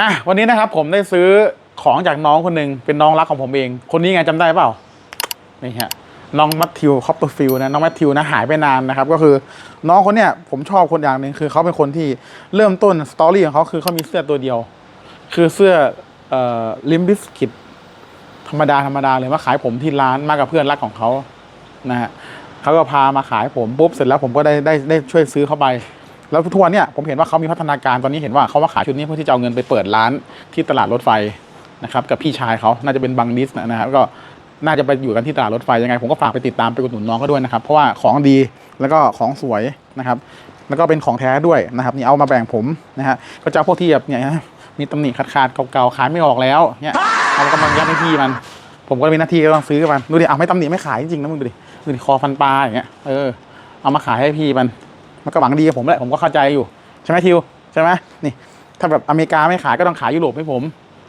อะวันนี้นะครับผมได้ซื้อของจากน้องคนหนึ่งเป็นน้องรักของผมเอง คนนี้ไงจำได้เปล่านี่ฮะน้องมัทธิวคอปเปอร์ฟิลนะน้องมัทธิวนะหายไปนานนะครับ ก็คือน้องคนเนี้ยผมชอบคนอย่างหนึ่งคือเขาเป็นคนที่เริ่มต้นสตอรี่ของเขาคือเขามีเสื้อตัวเดียว คือเสื้อเอ่อลิมบิสกิตธรรมดาธรรมดาเลยมาขายผมที่ร้านมากับเพื่อนรักของเขานะฮะเขาก็พามาขายผมปุ๊บเสร็จแล้วผมก็ได้ได้ได้ช่วยซื้อเข้าไป แล้วทุกวันเนี่ยผมเห็นว่าเขามีพัฒนาการตอนนี้เห็นว่าเขามาขายชุดนี้เพื่อที่จะเอาเงินไปเปิดร้านที่ตลาดรถไฟนะครับกับพี่ชายเขาน่าจะเป็นบังนิสนะครับก็น่าจะไปอยู่กันที่ตลาดรถไฟยังไงผมก็ฝากไปติดตามไปอุดหนุนน้องเขาด้วยนะครับเพราะว่าของดีแล้วก็ของสวยนะครับแล้วก็เป็นของแท้ด้วยนะครับนี่เอามาแบ่งผมนะฮะก็จะเอาพวกที่แบบเนี่ยมีตำหนิขาดขาดๆเก่าๆขายไม่ออกแล้วเนี่ยเอากำลังยัดให้พี่มัน ผมก็มีหน้าที่ก็ต้องซื้อมันดูดิเอาไม่ตำหนิไม่ขายจริงๆนะมึงดูดิดูดิคอฟันปลาอย่างเงี้ยเออเอามาขายให้พี่มัน มันก็หวังดีกับผมแหละผมก็เข้าใจอยู่ใช่ไหมทิวใช่ไหมนี่ ถ้าแบบอเมริกาไม่ขายก็ต้องขายยุโรปให้ผม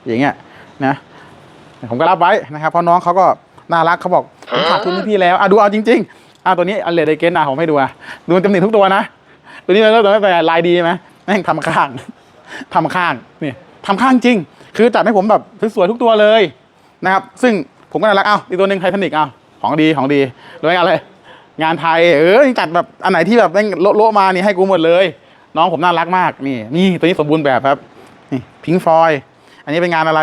อย่างเงี้ยนะผมก็รับไว้นะครับเพราะน้องเขาก็น่ารักเขาบอกผมขาดทุนพี่แล้วอะดูเอาจริงๆอะตัวนี้อันเลดไดเกนอะผมให้ดูอะดูมันจำหนิทุกตัวนะตัวนี้เราตัวนี้แต่ลายดีไหมแม่งทำข้างทำข้างนี่ทำข้างจริง คือจัดให้ผมแบบสวยๆทุกตัวเลยนะครับ ซึ่งผมก็น่ารักเอ้าอีกตัวหนึ่งไททานิกเอ้าของดีของดีด้วยอะไร งานไทย เออจัดแบบอันไหนที่แบบแม่งโละโลมานี่ให้กูหมดเลย น้องผมน่ารักมากนี่นี่ตัวนี้สมบูรณ์แบบครับนี่พิงฟอยอันนี้เป็นงานอะไร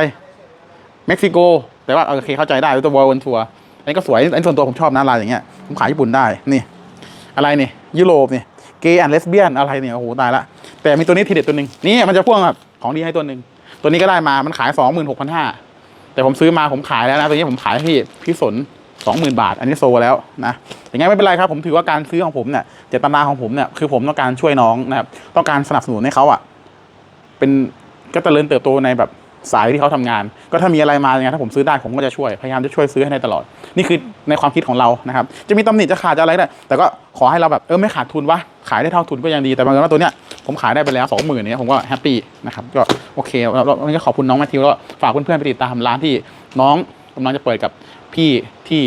เม็กซิโก แต่ว่าโอเคเข้าใจได้ตัวบอลวนทัวร์อันนี้ก็สวยอันนี้ส่วนตัวผมชอบนะลายอย่างเงี้ยผมขายญี่ปุ่นได้นี่ อะไรนี่ยุโรปนี่เกย์แอนเลสเบี้ยนอะไรเนี่ยโอ้โหตายละแต่มีตัวนี้ทีเด็ดตัวหนึ่งนี่มันจะพ่วงแบบของดีให้ตัวหนึ่งตัวนี้ก็ได้มามันขายสองหมื่นหกพันห้าแต่ผมซื้อมาผมขายแล้วนะตัวนี้ผมขายให้พี่พี่สน สองหมื่นบาท อันนี้โซแล้วนะอย่างงี้ไม่เป็นไรครับผมถือว่าการซื้อของผมเนี่ยเจตนาของผมเนี่ยคือผมต้องการช่วยน้องนะครับต้องการสนับสนุนให้เขาอะเป็นก็เจริญเติบโตในแบบสายที่เขาทำงาน ก็ถ้ามีอะไรมาอย่างเงี้ยถ้าผมซื้อได้ผมก็จะช่วยพยายามจะช่วยซื้อให้ได้ตลอด นี่คือในความคิดของเรานะครับ จะมีตำหนิจะขาดจะอะไรได้แต่ก็ขอให้เราแบบเออไม่ขาดทุนวะขายได้เท่าทุนก็ยังดีแต่บางเอิญว่าตัวเนี้ยผมขายได้ไปแล้วสองหมื่นเนี้ยผมก็แฮปปี้นะครับก็โอเคแล้วก็ขอบคุณน้องแมทธิวแล้วฝากเพื่อนๆไปติดตามร้านที่น้อง กำลังจะเปิดกับพี่ที่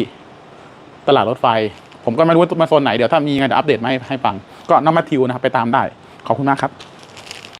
ตลาดรถไฟ ผมก็ไม่รู้ว่ามาโซนไหน เดี๋ยวถ้ามีไงเดี๋ยวอัปเดตมาให้ให้ฟัง ก็น้องมาทิวนะครับไปตามได้ ขอบคุณมากครับ